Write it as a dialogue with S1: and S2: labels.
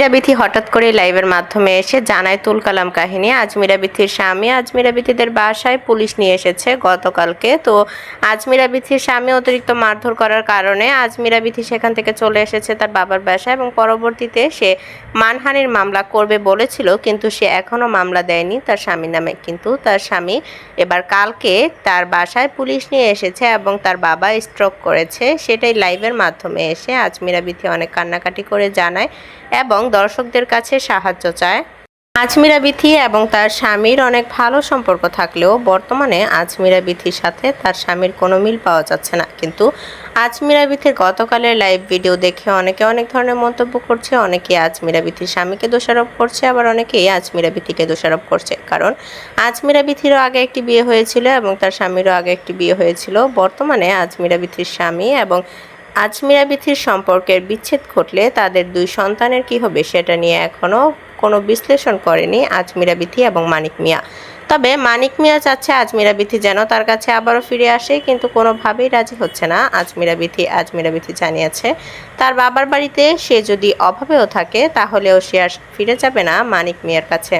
S1: মিরাবিথি হঠাৎ করে লাইভের মাধ্যমে এসে জানায়, তুল কালাম কাহিনী আজমিরা বিথির স্বামী আজমিরা বিথিদের বাসায় পুলিশ নিয়ে এসেছে গতকালকে। তো আজমিরা বিথির স্বামী অতিরিক্ত মারধর করার কারণে আজমিরা বিথি সেখান থেকে চলে এসেছে তার বাবার বাসায় এবং পরবর্তীতে সে মানহানির মামলা করবে বলেছিল, কিন্তু সে এখনও মামলা দেয়নি তার স্বামীর নামে। কিন্তু তার স্বামী এবার কালকে তার বাসায় পুলিশ নিয়ে এসেছে এবং তার বাবা স্ট্রোক করেছে। সেটাই লাইভের মাধ্যমে এসে আজমিরা বিথি অনেক কান্নাকাটি করে জানায় এবং দর্শকদের কাছে সাহায্য চায়। আজমিরা বিথি এবং তার স্বামীর অনেক ভালো সম্পর্ক থাকলেও বর্তমানে আজমিরা বিথির সাথে তার স্বামীর কোনো মিল পাওয়া যাচ্ছে না। কিন্তু আজমিরা বিথির গতকালের লাইভ ভিডিও দেখে অনেকে অনেক ধরনের মন্তব্য করছে অনেকে আজমিরা বিথির স্বামীকে দোষারোপ করছে, আবার অনেকেই আজমিরা বিথিকে দোষারোপ করছে। কারণ আজমিরা বিথিরও আগে একটি বিয়ে হয়েছিল এবং তার স্বামীরও আগে একটি বিয়ে হয়েছিল। বর্তমানে আজমিরা বিথির স্বামী এবং আজমিরা বিথির সম্পর্কের বিচ্ছেদ ঘটলে তাদের দুই সন্তানের কি হবে সেটা নিয়ে এখনও কোনো বিশ্লেষণ করেনি আজমিরা বিথি এবং মানিক মিয়া। তবে মানিক মিয়া চাচ্ছে আজমিরা বিথি যেন তার কাছে আবারও ফিরে আসে, কিন্তু কোনোভাবেই রাজি হচ্ছে না। আজমিরা বিথি আজমিরা বিথি জানিয়েছে, তার বাবার বাড়িতে সে যদি অভাবেও থাকে, তাহলেও সে আর ফিরে যাবে না মানিক মিয়ার কাছে।